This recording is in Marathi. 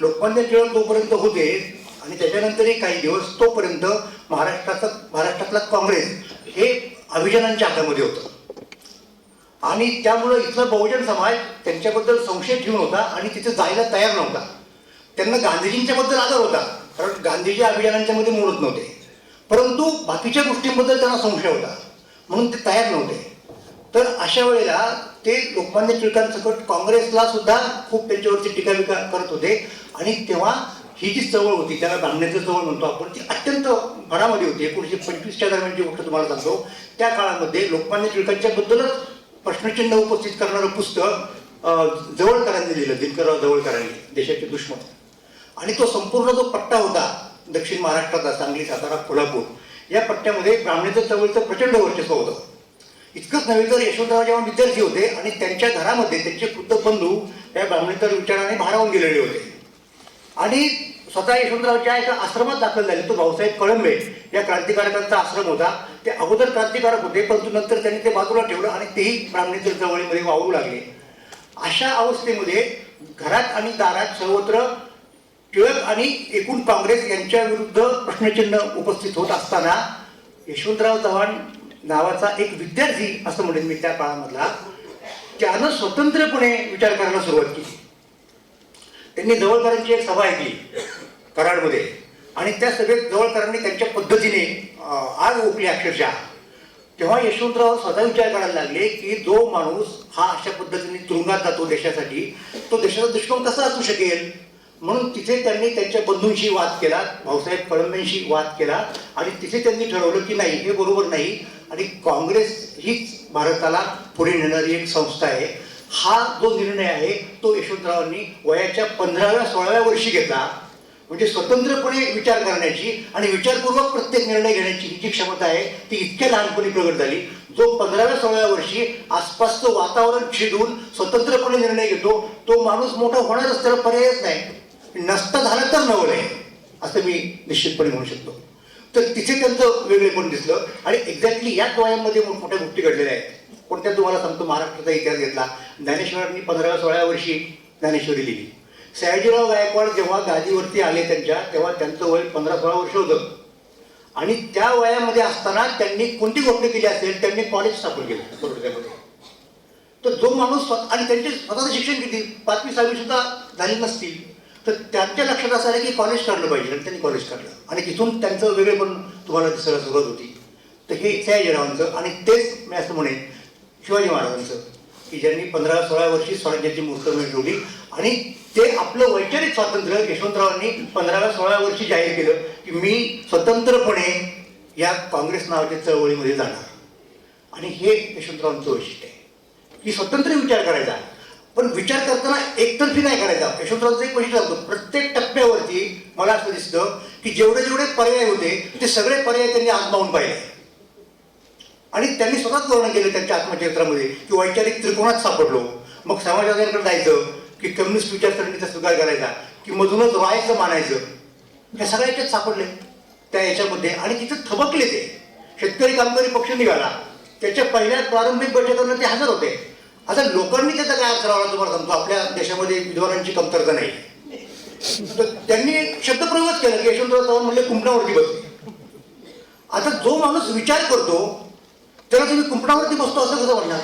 लोकमान्य टिळक तोपर्यंत होते आणि त्याच्यानंतरही काही दिवस तोपर्यंत महाराष्ट्राचा महाराष्ट्रातला काँग्रेस हे अभिजनांच्या हातामध्ये होतं. आणि त्यामुळं इथला बहुजन समाज त्यांच्याबद्दल संशय ठेवून होता आणि तिथे जायला तयार नव्हता. त्यांना गांधीजींच्याबद्दल आदर होता कारण गांधीजी अभियानांच्या मध्ये मोडत नव्हते. परंतु बाकीच्या गोष्टींबद्दल त्यांना संशय होता म्हणून ते तयार नव्हते. तर अशा वेळेला ते लोकमान्य टिळकांसकट काँग्रेसला सुद्धा खूप त्यांच्यावरती टीका विका करत होते. आणि तेव्हा ही जी चळवळ होती त्याला ब्राह्मणाचं चळवळ म्हणतो आपण ती अत्यंत भरामध्ये होती. एकोणीसशे पंचवीसच्या दरम्यान जी गोष्ट तुम्हाला सांगतो त्या काळामध्ये लोकमान्य टिळकांच्या बद्दलच प्रश्नचिन्ह उपस्थित करणारं पुस्तक जवळकरांनी लिहिलं दिनकरराव जवळकरांनी देशाचे दुश्मन. आणि तो संपूर्ण जो पट्टा होता दक्षिण महाराष्ट्राचा सांगली सातारा कोल्हापूर या पट्ट्यामध्ये ब्राह्मणेचं चळवळीचं प्रचंड वर्चस्व होतं. इतकंच नव्हे तर यशवंतराव जेव्हा विद्यार्थी होते आणि त्यांच्या घरामध्ये त्यांचे खुद्द बंधू त्या ब्राह्मणेतर विचाराने भारावून गेलेले होते. आणि स्वतः यशवंतरावच्या एका आश्रमात दाखल झाले. तो भाऊसाहेब कळंबे या क्रांतिकारकांचा आश्रम होता. ते अगोदर क्रांतिकारक होते परंतु नंतर त्यांनी ते बाजूला ठेवलं आणि तेही ब्राह्मणेतर चळवळीमध्ये वाहू लागले. अशा अवस्थेमध्ये घरात आणि दारात सर्वत्र टिळक आणि एकूण काँग्रेस यांच्या विरुद्ध प्रश्नचिन्ह उपस्थित होत असताना यशवंतराव चव्हाण नावाचा एक विद्यार्थी असं म्हणेन मी त्या काळामधला त्यानं स्वतंत्रपणे विचार करायला सुरुवात केली. त्यांनी जवळकरांची एक सभा ऐकली कराडमध्ये. आणि त्या सभेत जवळकरांनी त्यांच्या पद्धतीने आग ओकली अक्षरशः. तेव्हा यशवंतराव स्वतः विचार करायला लागले की जो माणूस हा अशा पद्धतीने तुरुंगात जातो देशासाठी तो देशाचा दुश्मन कसा असू शकेल? म्हणून तिथे त्यांनी त्यांच्या बंधूंशी वाद केला भाऊसाहेब कळंब्यांशी वाद केला आणि तिथे त्यांनी ठरवलं की नाही हे बरोबर नाही. आणि काँग्रेस हीच भारताला पुढे नेणारी एक संस्था आहे. हा जो निर्णय आहे तो यशवंतरावांनी वयाच्या पंधराव्या सोळाव्या वर्षी घेतला. म्हणजे स्वतंत्रपणे विचार करण्याची आणि विचारपूर्वक प्रत्येक निर्णय घेण्याची ही जी क्षमता आहे ती इतक्या लहानपणी प्रगट झाली. जो पंधराव्या सोळाव्या वर्षी आसपासचं वातावरण छिदून स्वतंत्रपणे निर्णय घेतो तो माणूस मोठा होणारच त्याला पर्यायच नाही. नसता झालं तर नवल आहे असं मी निश्चितपणे म्हणू शकतो. तर तिथे त्यांचं वेगळेपण दिसलं. आणि एक्झॅक्टली याच वयामध्ये मोठमोठ्या गोष्टी घडलेल्या आहेत. कोणत्या तुम्हाला सांगतो महाराष्ट्राचा इतिहास घेतला. ज्ञानेश्वरांनी पंधराव्या सोळाव्या वर्षी ज्ञानेश्वरी लिहिली. सयाजीराव गायकवाड जेव्हा गादीवरती आले त्यांच्या तेव्हा त्यांचं वय पंधरा सोळा वर्ष होतं. आणि त्या वयामध्ये असताना त्यांनी कोणती गोष्ट केली असेल त्यांनी कॉलेज स्थापन केलं बरोबर तर जो माणूस स्वतः आणि त्यांचे स्वतःचं शिक्षण किती? पाचवी सहावी सुद्धा झाली नसतील. तर त्यांच्या लक्षात असं आलं की कॉलेज काढलं पाहिजे आणि त्यांनी कॉलेज काढलं. आणि तिथून त्यांचं वेगळेपण तुम्हाला दिसायला सुरुवात होती. तर हे सयाजीरावांचं आणि तेच मी असं म्हणेन शिवाजी महाराजांचं की ज्यांनी पंधरा सोळा वर्षी स्वराज्याची मूर्त ठेवली आणि ते आपलं वैचारिक स्वातंत्र्य यशवंतरावांनी पंधराव्या सोळाव्या वर्षी जाहीर केलं की मी स्वतंत्रपणे या काँग्रेस नावाच्या चळवळीमध्ये जाणार. आणि हे यशवंतरावांचं वैशिष्ट्य आहे. की स्वतंत्र विचार करायचा. पण विचार करताना एकतर्फी नाही करायचा. यशवंतरावांचं एक वैशिष्ट्य सांगतो. प्रत्येक टप्प्यावरती मला असं दिसतं की जेवढे जेवढे पर्याय होते ते सगळे पर्याय त्यांनी आजमावून पाहिले. आणि त्यांनी स्वतःच वर्णन केलं त्यांच्या आत्मचरित्रामध्ये की वैचारिक त्रिकोणात सापडलो. मग समाजवाद्यांकडे जायचं की कम्युनिस्ट विचारसरणीचा स्वीकार करायचा की मधूनच व्हायचं मानायचं ह्या सगळ्या याच्यात सापडले. त्या याच्यामध्ये आणि तिथं थबकले ते. शेतकरी कामगारी पक्ष निघाला. त्याच्या पहिल्या प्रारंभिक बैठकांना ते हजर होते. आता लोकांनी त्याचा काय करावा तुम्हाला सांगतो. आपल्या देशामध्ये विद्वानांची कमतरता नाही. तर त्यांनी शब्दप्रयोगच केला. की यशवंतराव चव्हाण म्हणजे कुंपणावरती बसले आता जो माणूस विचार करतो त्याला तुम्ही कुंपणावरती बसतो असं कसं म्हणणार?